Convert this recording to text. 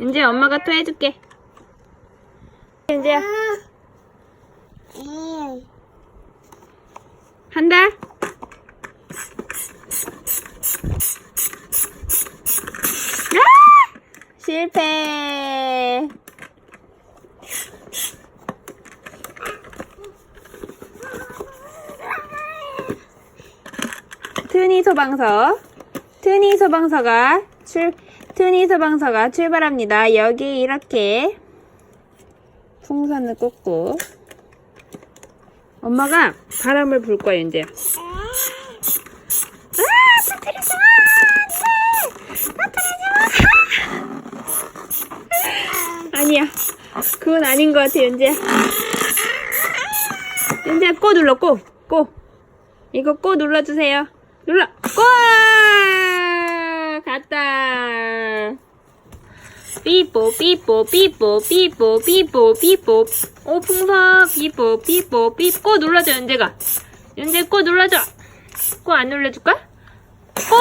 이제 엄마가 또 해줄게. 이제야 음. 한다. 아! 실패. 트니 소방서, 트니 소방서가 출, 트니 소방서가 출발합니다. 여기 이렇게 풍선을 꽂고 엄마가 바람을 불 거야 이제. 아, 터뜨리지 마! 안 돼! 터뜨리지 마! 아니야. 그건 아닌 것 같아, 연재야. 연재야, 꼬 눌러, 꼬. 꼬. 이거 꼬 눌러주세요. 눌러. 꼬! 갔다. 삐뽀, 삐뽀, 삐뽀, 삐뽀, 삐뽀, 삐뽀. 오, 풍선. 삐뽀, 삐뽀, 삐뽀. 꼬 눌러줘, 연재가. 연재 꼬 눌러줘. 꼬 안 눌러줄까? 꼬!